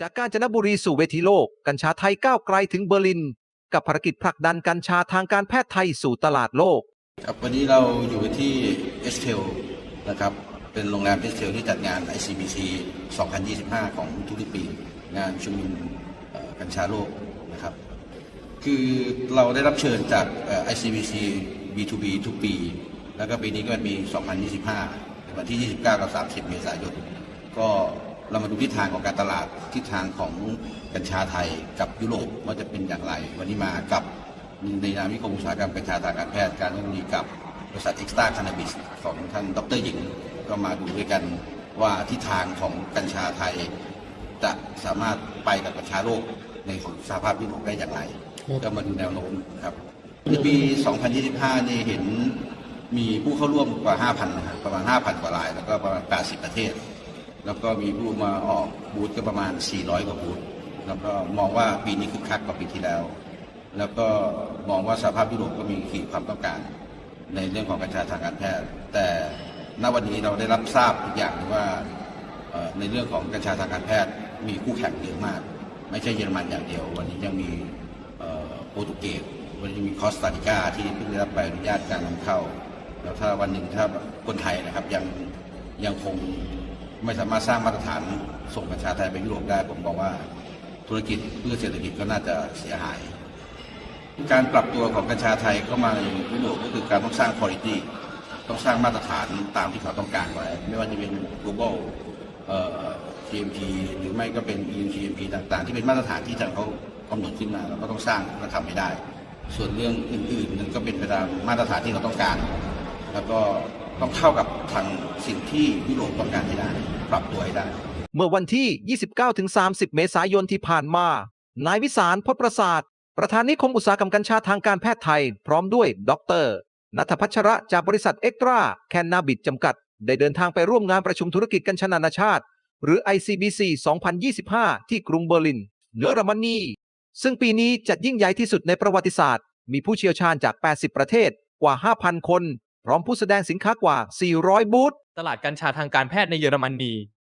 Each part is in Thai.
จากกาญจนบุรีสู่เวทีโลก กัญชาไทยก้าวไกลถึงเบอร์ลิน กับภารกิจผลักดันกัญชาทางการแพทย์ไทยสู่ตลาดโลก ครับวันนี้เราอยู่ที่เอสเทลนะครับเป็นโรงแรมเอสเทลที่จัดงาน ICBC 2025 ของทุกปี งานชุมนุมกัญชาโลกนะครับ คือเราได้รับเชิญจากเอ่อ ICBC B2B ทุกปี แล้วก็ปีนี้ก็เป็นปี2025 วันที่ 29 กับ 30 เมษายนก็ เรามาดูทิศทางของการตลาดทิศทางของกัญชาไทยกับยุโรปว่าจะเป็นอย่างไร วันนี้มากับในนามนิคมอุตสาหกรรมกัญชาทางการแพทย์การทคโนโลยีกับบริษัทเอ็กซ์ตาคานาบิสของท่านดรหญิง ก็มาดูด้วยกันว่าทิศทางของกัญชาไทย จะสามารถไปกับกัญชาโลกในสหภาพยุโรปได้อย่างไร ก็มาดูแนวโน้มครับในปี 2025 นี่เห็นมีผู้เข้าร่วมกว่า 5,000นะครับประมาณ 5,000 กว่าราย แล้วก็ประมาณ 80 ประเทศ แล้วก็มีผู้มาออกบูธก็ประมาณ 400 กว่าบูธแล้วก็มองว่าปีนี้คึกคักกว่าปีที่แล้ว แล้วก็มองว่าสภาพยุโรปก็มีขีดความต้องการ ในเรื่องของกัญชาทางการแพทย์ แต่ณวันนี้เราได้รับทราบอีกอย่างว่าในเรื่องของกัญชาทางการแพทย์ มีคู่แข่งเยอะมาก ไม่ใช่เยอรมันอย่างเดียว วันนี้ยังมีโปรตุเกสวันนี้มีคอสตาริกาที่เพิ่งได้รับใบอนุญาตการนำเข้า แล้วถ้าวันหนึ่งถ้าคนไทยนะครับยังยังคง ไม่สามารถสร้างมาตรฐานส่งกัญชาไทยไปยุโรปได้ ผมบอกว่าธุรกิจเพื่อเศรษฐกิจก็น่าจะเสียหาย การปรับตัวของกัญชาไทยเข้ามาในยุโรปก็คือการต้องสร้างคุณภาพต้องสร้างมาตรฐานตามที่เขาต้องการไว้ ไม่ว่าจะเป็น global GMP หรือไม่ก็เป็น EU GMP ต่างๆ ที่เป็นมาตรฐานที่ทางเขากำหนดขึ้นมาเราก็ต้องสร้างและทำให้ได้ ส่วนเรื่องอื่นๆนั้นก็เป็นไปตามมาตรฐานที่เราต้องการ แล้วก็ ต้องเข้ากับทางสิ่งที่ยุโรปต้องการให้ได้ ปรับตัวให้ได้ เมื่อวันที่ 29-30 เมษายนที่ผ่านมา นายวิสารพจน์ประสาท ประธานนิคมอุตสาหกรรมกัญชาทางการแพทย์ไทย พร้อมด้วยดรนัทพัชระจากบริษัทเอ็กตราแคนนาบิดจำกัด ได้เดินทางไปร่วมงานประชุมธุรกิจกัญชานานาชาติ หรือ ICBC 2025 ที่กรุงเบอร์ลินเยอรมนีซึ่งปีนี้จัดยิ่งใหญ่ที่สุดในประวัติศาสตร์ มีผู้เชี่ยวชาญจาก 80 ประเทศกว่า 5,000 คน พร้อมผู้แสดงสินค้ากว่า 400 บูธ ตลาดกัญชาทางการแพทย์ในเยอรมนี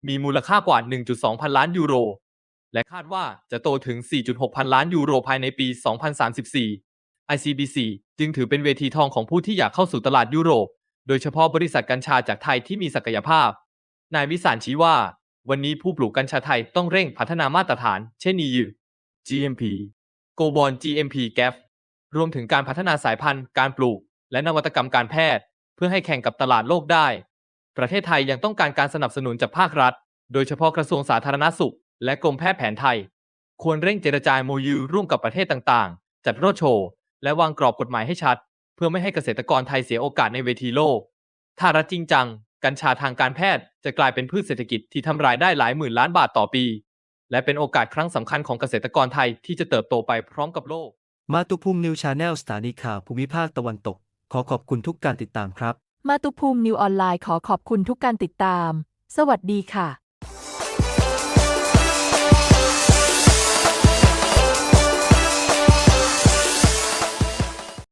มีมูลค่ากว่า 1.2 พันล้านยูโร และคาดว่าจะโตถึง 4.6 พันล้านยูโรภายในปี 2034 ICBC จึงถือเป็นเวทีทองของผู้ที่อยากเข้าสู่ตลาดยุโรป โดยเฉพาะบริษัทกัญชาจากไทยที่มีศักยภาพ นายวิสารชี้ว่า วันนี้ผู้ปลูกกัญชาไทยต้องเร่งพัฒนามาตรฐาน เช่น EU GMP g o b o n GMP GAP รวมถึงการพัฒนาสายพันธุ์ การปลูก และนวัตกรรมการแพทย์ เพื่อให้แข่งกับตลาดโลกได้ ประเทศไทยยังต้องการการสนับสนุนจากภาครัฐ โดยเฉพาะกระทรวงสาธารณสุข และกรมแพทย์แผนไทย ควรเร่งเจรจาโมยูร่วมกับประเทศต่างๆ จัดโรดโชว์ และวางกรอบกฎหมายให้ชัด เพื่อไม่ให้เกษตรกรไทยเสียโอกาสในเวทีโลก ถ้ารัฐจริงจัง กัญชาทางการแพทย์จะกลายเป็นพืชเศรษฐกิจที่ทำรายได้หลายหมื่นล้านบาทต่อปี และเป็นโอกาสครั้งสำคัญของเกษตรกรไทยที่จะเติบโตไปพร้อมกับโลก มาตุภูมินิวชาแนลสถานีข่าวภูมิภาคตะวันตก ขอขอบคุณทุกการติดตามครับ มาตุภูมินิวออนไลน์ขอขอบคุณทุกการติดตาม สวัสดีค่ะ